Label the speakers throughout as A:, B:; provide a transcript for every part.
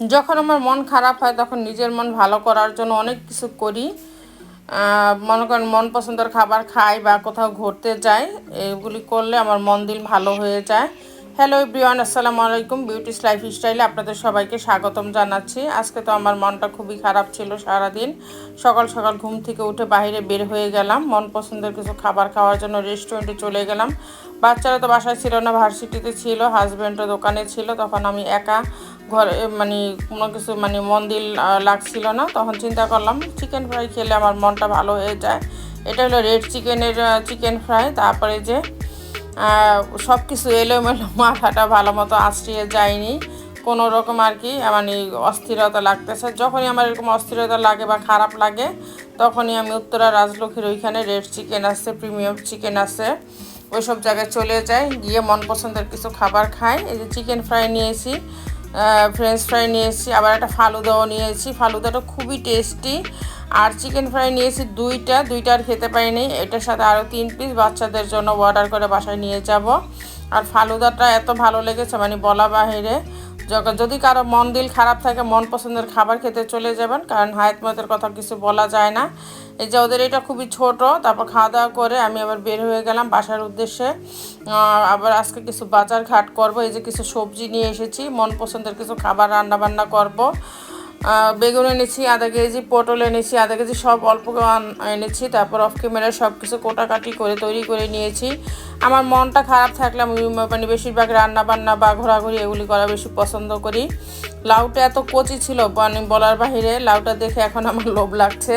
A: যখন আমার মন খারাপ হয়, তখন নিজের মন ভালো করার জন্য অনেক কিছু করি। মনে করেন মন পছন্দের খাবার খাই বা কোথাও ঘুরতে যাই, এগুলি করলে আমার মন দিল ভালো হয়ে যায়। হ্যালো এভরিওয়ান আসসালামু আলাইকুম বিউটিস লাইফ স্টাইলে আপনাদের সবাইকে স্বাগতম জানাচ্ছি। আজকে তো আমার মনটা খুবই খারাপ ছিল সারাদিন। সকাল সকাল ঘুম থেকে উঠে বাইরে বের হয়ে গেলাম। মন পছন্দের কিছু খাবার খাওয়ার জন্য রেস্টুরেন্টে চলে গেলাম। বাচ্চারা তো বাসায় ছিল না ভার্সিটিতে ছিল হাজব্যান্ডও দোকানে ছিল। তখন আমি একা ঘরে মানে কোনো কিছু মানে মন দিল লাগছিল না। তখন চিন্তা করলাম চিকেন ফ্রাই খেলে আমার মনটা ভালো হয়ে যায়। এটা হলো রেড চিকেনের চিকেন ফ্রাই তারপরে যে সব কিছু এলোমেলো, মাথাটা ভালো মতো আশ্রিয়ে যায়নি। কোনো রকম আর কি মানে অস্থিরতা লাগতেছে। যখনই আমার এরকম অস্থিরতা লাগে বা খারাপ লাগে, তখনই আমি উত্তরা রাজলক্ষ্মীর ওইখানে রেড চিকেন আছে, প্রিমিয়াম চিকেন আছে, ওইসব জায়গায় চলে যাই। গিয়ে মন পছন্দের কিছু খাবার খাই। এই যে চিকেন ফ্রাই নিয়েছি ফ্রেঞ্চ ফ্রাই নিয়েছি, আবার একটা ফালুদাও নিয়েছি। ফালুদাটা খুবই টেস্টি। আর চিকেন ফ্রাই নিয়েছি দুইটা দুইটা আর খেতে পারিনি। এটার সাথে আরও তিন পিস বাচ্চাদের জন্য অর্ডার করে বাসায় নিয়ে যাব। আর ফালুদাটা এত ভালো লেগেছে মানে বলা বাহিরে। যদি কারও মন দিল খারাপ থাকে, মন পছন্দের খাবার খেতে চলে যাবেন, কারণ হায়াত মতের কথা কিছু বলা যায় না। এই যে ওদের এটা খুবই ছোট, তারপর খাওয়া দাওয়া করে আমি আবার বের হয়ে গেলাম বাসার উদ্দেশ্যে। আবার আজকে কিছু বাজার ঘাট করব, এই যে কিছু সবজি নিয়ে এসেছি, মন পছন্দের কিছু খাবার রান্না বান্না করব। বেগুন এনেছি, আধা কেজি, পটল এনেছি, আধা কেজি সব অল্প এনেছি, তারপর অফ ক্যামেরা সব কিছু কোটাকাটি করে, তৈরি করে নিয়েছি। আমার মনটা খারাপ থাকলে আমি মানে বেশিরভাগ রান্না বান্না বা ঘোরাঘুরি এগুলি করা বেশি পছন্দ করি। লাউটা এত কচি ছিল মানে বলার বাহিরে, লাউটা দেখে এখন আমার লোভ লাগছে।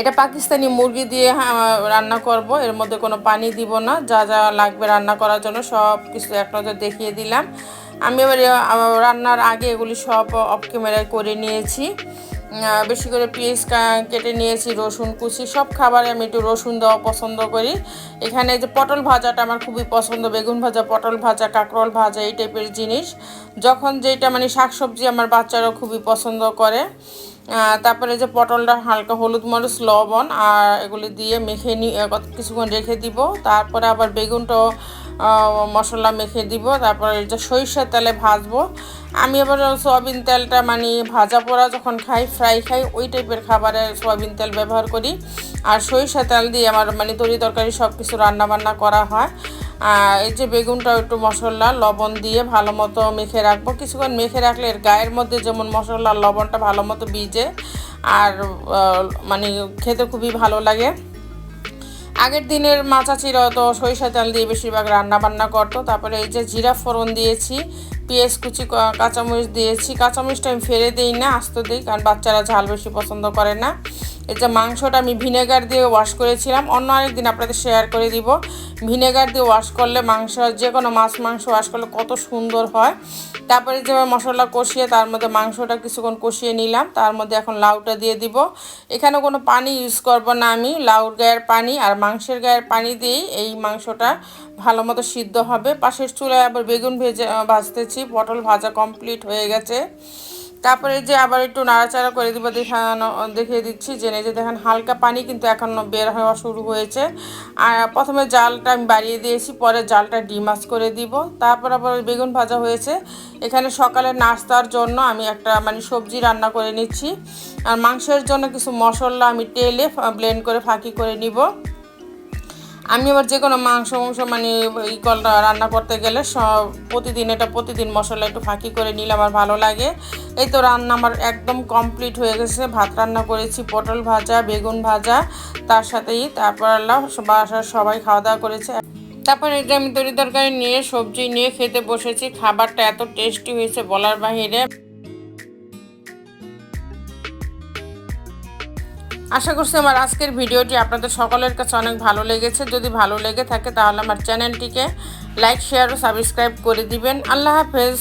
A: এটা পাকিস্তানি মুরগি দিয়ে হ্যাঁ, রান্না করব। এর মধ্যে কোনো পানি দিব না। যা যা লাগবে রান্না করার জন্য সব কিছু এক নজর দেখিয়ে দিলাম। আমি এবার রান্নার আগে এগুলি সব অফ ক্যামেরায় করে নিয়েছি। বেশি করে পেঁয়াজ কেটে নিয়েছি রসুন কুচি সব খাবারে আমি একটু রসুন দেওয়া পছন্দ করি। এখানে যে পটল ভাজাটা আমার খুবই পছন্দ বেগুন ভাজা পটল ভাজা কাঁকরোল ভাজা এই টাইপের জিনিস। যখন যেটা মানে শাকসবজি আমার বাচ্চারাও খুবই পছন্দ করে। তারপরে যে পটলটা হালকা হলুদ মরিচ, লবণ, আর এগুলি দিয়ে মেখে নিয়ে কিছুক্ষণ রেখে দিব। তারপরে আবার বেগুনটাও মশলা মেখে দিব। তারপরে যে সরিষার তেলে ভাজবো। আমি আবার সয়াবিন তেলটা মানে ভাজা পোড়া যখন খাই, ফ্রাই খাই, ওই টাইপের খাবারে সয়াবিন তেল ব্যবহার করি। আর সরিষা তেল দিয়ে আমার মানে তরি তরকারি সব কিছু রান্না বান্না করা হয়। আর এই যে বেগুনটা একটু মশলা, লবণ দিয়ে ভালো মতো মেখে রাখব। কিছুক্ষণ মেখে রাখলে এর গায়ের মধ্যে যেমন মশলা লবণটা ভালো মতো ভিজে আর মানে খেতে খুবই ভালো লাগে। আগের দিনের মাচা চিরা তো সরিষা তেল দিয়ে বেশিরভাগ রান্না বান্না করতো। তারপরে এই যে জিরা ফোড়ন দিয়েছি পেঁয়াজ কুচি কাঁচামরিচ দিয়েছি। কাঁচামরিচটা আমি ফেলে দিই না আস্ত দিই কারণ বাচ্চারা ঝাল বেশি পছন্দ করে না। যে মাংসটা আমি ভিনেগার দিয়ে ওয়াশ করেছিলাম অন্য আরেকদিন আপনাদের শেয়ার করে দিব। ভিনেগার দিয়ে ওয়াশ করলে মাংস যে কোনো মাছ মাংস ওয়াশ করলে কত সুন্দর হয়। তারপরে যে মশলা কষিয়ে তার মধ্যে মাংসটা কিছুক্ষণ কষিয়ে নিলাম তার মধ্যে এখন লাউটা দিয়ে দিব। এখানে কোনো পানি ইউজ করব না আমি লাউর গায়ের পানি আর মাংসের গায়ের পানি দিয়েই এই মাংসটা ভালো মতো সিদ্ধ হবে। পাশের চুলায় আবার বেগুন ভেজে আহ, ভাজতেছি পটল ভাজা কমপ্লিট হয়ে গেছে। তারপরে যে আবার একটু নাড়াচাড়া করে দিব, দেখানো, দেখিয়ে দিচ্ছি। জেনে যে দেখেন হালকা পানি কিন্তু এখন বের হওয়া শুরু হয়েছে। আর প্রথমে জালটা আমি বাড়িয়ে দিয়েছি, পরে জালটা ডিমাস করে দিব। তারপর আবার বেগুন ভাজা হয়েছে। এখানে সকালে নাস্তার জন্য আমি একটা মানে সবজি রান্না করে নিচ্ছি। আর মাংসের জন্য কিছু মশলা আমি তেলে ব্লেন্ড করে ফাঁকি করে নিব। আমি আবার যে কোনো মাংস মাংস মানে এই কলটা রান্না করতে গেলে সব প্রতিদিন, এটা প্রতিদিন মশলা একটু ফাঁকি করে নিলে আমার ভালো লাগে। এই তো রান্না আমার একদম কমপ্লিট হয়ে গেছে। ভাত রান্না করেছি, পটল ভাজা, বেগুন ভাজা, তার সাথেই তারপর আল্লাহ বাসার সবাই খাওয়া দাওয়া করেছে। তারপর যে আমি তরি তরকারি নিয়ে, সবজি নিয়ে খেতে বসেছি। খাবারটা এত টেস্টি হয়েছে বলার বাহিরে। আশা করছি আমার আজকের ভিডিওটি আপনাদের সকলের কাছে অনেক ভালো লেগেছে। যদি ভালো লেগে থাকে তাহলে আমার চ্যানেলটিকে লাইক, শেয়ার ও সাবস্ক্রাইব করে দিবেন। আল্লাহ হাফেজ।